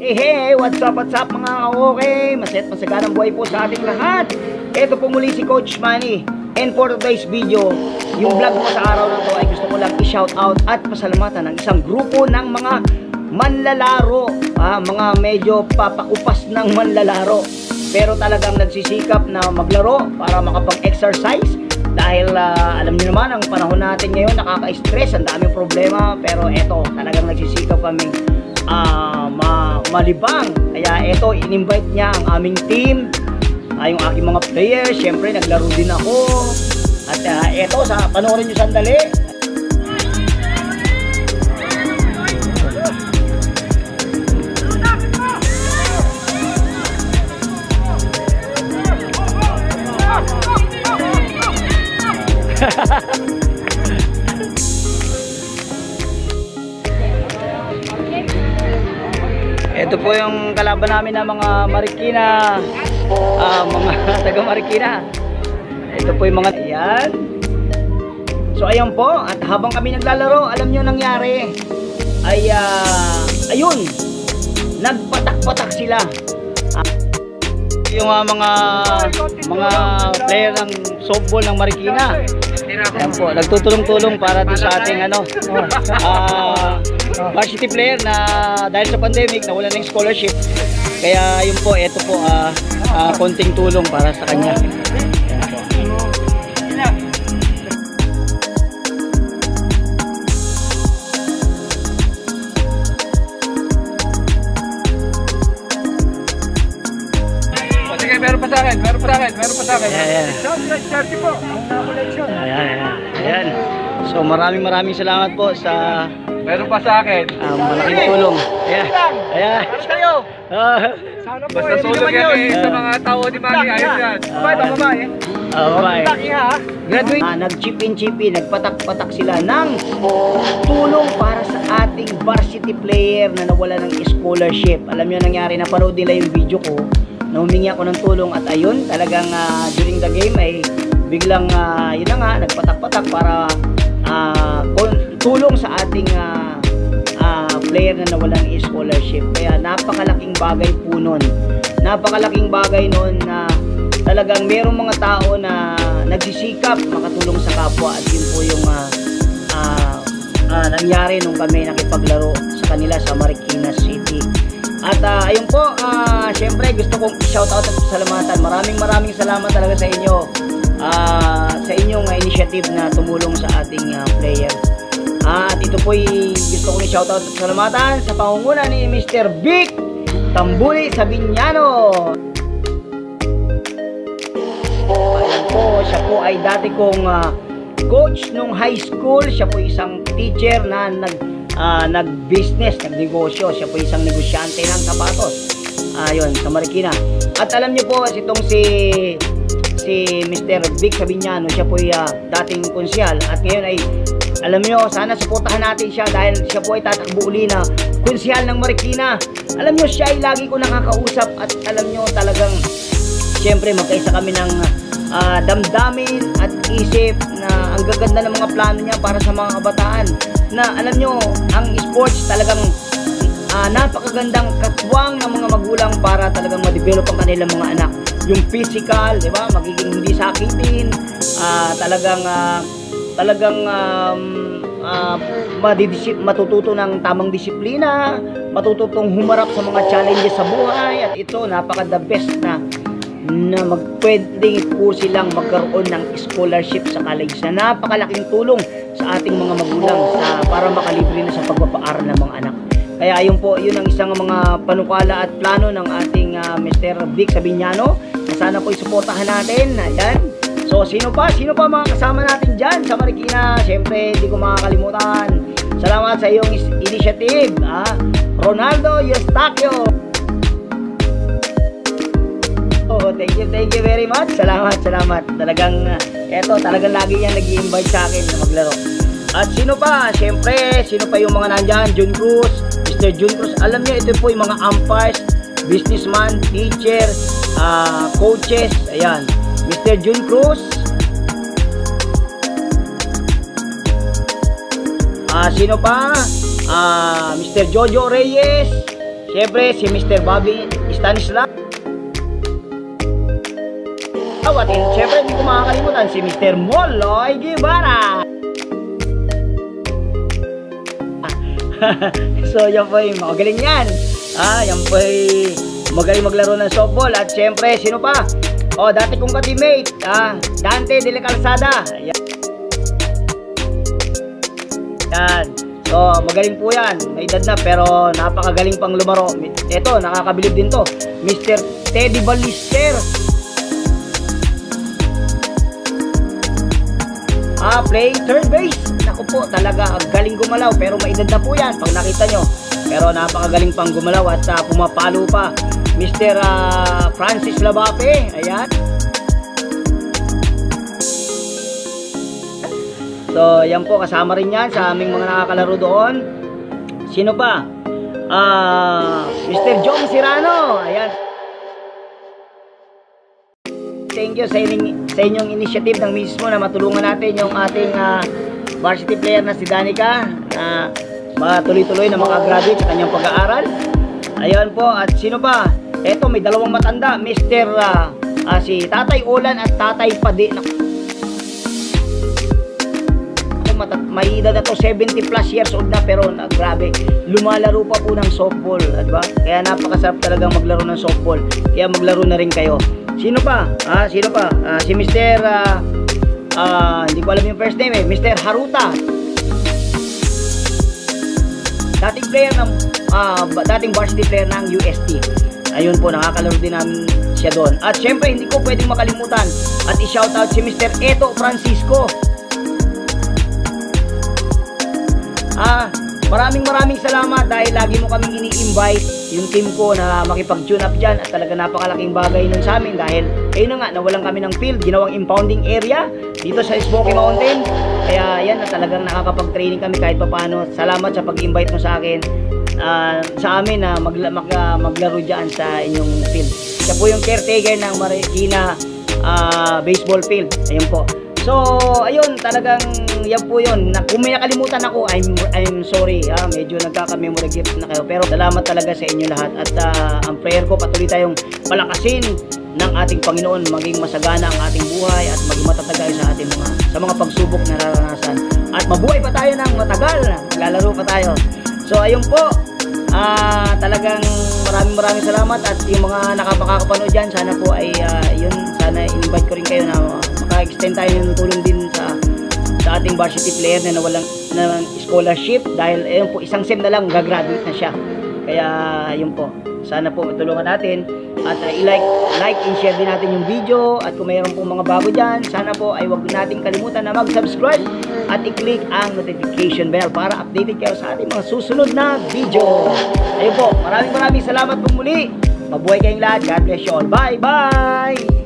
Hey, hey, what's up, what's up mga okay? Maset masaganang buhay po sa ating lahat. Ito po muli si Coach Manny. And for today's video, yung vlog ko sa araw na to ay gusto ko lang i-shout out at pasalamatan ng isang grupo ng mga manlalaro. Ah, mga medyo papakupas ng manlalaro. Pero talagang nagsisikap na maglaro para makapag-exercise. Dahil ah, alam niyo naman, ang panahon natin ngayon nakaka-stress, ang daming problema. Pero eto, talagang nagsisikap kami ah ma malibang. Kaya eto, in-invite niya ang aming team, ah, yung aking mga players. Siyempre, naglaro din ako. At ah, eto, sa panoorin niyo sandali. Kalaban namin ng mga Marikina. Ah, mga taga Marikina. Ito po yung mga ayan. So ayan po, at habang kami naglalaro, alam niyo nangyari ay ah, ayun. Nagpatak-patak sila. Yung ah, mga mga player ng softball ng Marikina. Ayan po, nagtutulong-tulong para sa ating ano, ah, varsity player na dahil sa pandemic nawala ng scholarship. Kaya yun po, ito po ah, ah, konting tulong para sa kanya. Ayan po. Sa akin, meron pa sa akin, meron pa sa akin. Ayan, ayan. Sound 30 po. Ang collection. Ayan, ayan. Ayan. So maraming maraming salamat po sa Meron pa sa akin. ah, malaking tulong. Ayan. Ayan. kayo. Ah, Sana po, Basta sulog yan eh, sa mga tao ni Manny, ayos yan. Babae ba, babae? ah, bye. Ha? Graduate. Ah, nag-chip in chip in, nagpatak-patak sila ng tulong para sa ating varsity player na nawala ng scholarship. Alam niyo nangyari na panood nila yung video ko na humingi ako ng tulong at ayun, talagang ah, during the game ay biglang ah, yun na nga, nagpatak-patak para kon- tulong sa ating ah, ah, player na nawalan scholarship. Kaya napakalaking bagay po nun. Napakalaking bagay nun na talagang merong mga tao na nagsisikap makatulong sa kapwa at yun po yung ah, ah, ah, nangyari nung kami nakipaglaro sa kanila sa Marikina City. At ah, ayun po, ah, syempre gusto kong i-shoutout at pasalamatan. Maraming maraming salamat talaga sa inyo ah, sa inyong ah, initiative na tumulong sa ating ah, player. At ito po gusto kong i-shoutout at pasalamatan sa pangunguna ni Mr. Vic Tambuli Sabiñano. Ayan po, siya po ay dati kong ah, coach nung high school. Siya po isang teacher na nag ah, nag-business, nagnegosyo. Siya po isang negosyante ng sapatos. Ayun, sa Marikina. At alam niyo po, itong si si Mr. Vic Sabiñano, siya po ay ah, dating konsyal at ngayon ay alam niyo, sana suportahan natin siya dahil siya po ay tatakbo uli na konsyal ng Marikina. Alam niyo, siya ay lagi ko nakakausap at alam niyo talagang Siyempre, magkaisa kami ng ah, damdamin at isip na ang gaganda ng mga plano niya para sa mga kabataan. Na alam nyo, ang sports talagang ah, napakagandang katwang ng mga magulang para talagang ma-develop ang kanilang mga anak. Yung physical, di ba? Magiging hindi sakitin. ah, talagang ah, talagang um, madidisi- matututo ng tamang disiplina, matututong humarap sa mga challenges sa buhay at ito napaka the best na na magpwede po silang magkaroon ng scholarship sa college na napakalaking tulong sa ating mga magulang sa para makalibre na sa pagpapaaral ng mga anak. Kaya ayun po, yun ang isang mga panukala at plano ng ating ah, Mr. Vic Sabiñano. Na sana po isuportahan natin. Ayan. So, sino pa? Sino pa mga kasama natin dyan sa Marikina? Siyempre, hindi ko makakalimutan. Salamat sa iyong initiative. Ah, Ronaldo Eustaquio. Thank you, thank you very much. Salamat, salamat. Talagang, uh, eto, talagang lagi yan nag invite sa akin na maglaro. At sino pa? Siyempre, sino pa yung mga nandyan? Jun Cruz, Mr. Jun Cruz. Alam niyo, ito po yung mga umpires, businessman, teacher, ah, coaches. Ayan. Mr. Jun Cruz. Ah, sino pa? Ah, Mr. Jojo Reyes. Siyempre, si Mr. Bobby Stanislav. At siyempre, hindi ko makakalimutan si Mr. Moloy Guevara. so, yan po yung magaling yan. Ah, yan po magaling maglaro ng softball. At siyempre, sino pa? Oh, dati kong ka-teammate, ah, Dante de la Calzada. Ayan. Yan. So, magaling po yan. May edad na, pero napakagaling pang lumaro. Ito, nakakabilib din to. Mr. Teddy Balister. Ah, play third base. Naku po, talaga ang galing gumalaw pero may edad na po yan pag nakita nyo. Pero napakagaling pang gumalaw at ah, pumapalo pa. Mr. ah, Francis Labape. Ayan. So, yan po, kasama rin yan sa aming mga nakakalaro doon. Sino pa? Ah, Mr. John Serrano. Ayan. Thank you sa, inyong, sa inyong initiative ng mismo na matulungan natin yung ating ah, varsity player na si Danica na matuloy-tuloy na makagraduate sa kanyang pag-aaral. Ayun po, at sino pa? Eto, may dalawang matanda, Mr. ah, ah, si Tatay Olan at Tatay Padi. May edad na to 70 plus years old na pero na, grabe lumalaro pa po ng softball di ba kaya napakasarap talagang maglaro ng softball kaya maglaro na rin kayo sino pa ah sino pa Ah, si Mr. ah, ah, hindi ko alam yung first name eh Mr. Haruta dating player ng ah, dating varsity player ng UST ayun po nakakalaro din namin siya doon at syempre hindi ko pwedeng makalimutan at i-shoutout si Mr. Eto Francisco Ah, maraming maraming salamat dahil lagi mo kaming ini-invite yung team ko na makipag-tune up dyan at talaga napakalaking bagay nun sa amin dahil ayun na nga, nawalan kami ng field, ginawang impounding area dito sa Smoky Mountain. Kaya yan na talagang nakakapag-training kami kahit papano. Salamat sa pag-invite mo sa akin ah, sa amin na magla- mag- maglaro dyan sa inyong field. Siya po yung caretaker ng Marikina ah, baseball field. Ayun po. So, ayun, talagang yan po yun. Na, kung may nakalimutan ako, I'm, I'm sorry. Ah, medyo nagkaka-memory gift na kayo. Pero salamat talaga sa inyo lahat. At ah, ang prayer ko, patuloy tayong palakasin ng ating Panginoon. Maging masagana ang ating buhay at maging matatag tayo sa ating mga, sa mga pagsubok na naranasan. At mabuhay pa tayo ng matagal. Lalaro pa tayo. So, ayun po. Ah, talagang maraming maraming salamat at yung mga nakapakakapanood dyan, sana po ay ah, yun, sana invite ko rin kayo na maka-extend tayo ng tulong din sa sa ating varsity player na nawalan ng scholarship dahil ayun po isang sem na lang gagraduate na siya. Kaya yun po. Sana po matulungan natin at uh, i-like like and share din natin yung video at kung mayroon pong mga bago diyan, sana po ay wag nating kalimutan na mag-subscribe at i-click ang notification bell para updated kayo sa ating mga susunod na video. Ayun po, maraming maraming salamat po muli. Mabuhay kayong lahat. God bless you all. Bye bye.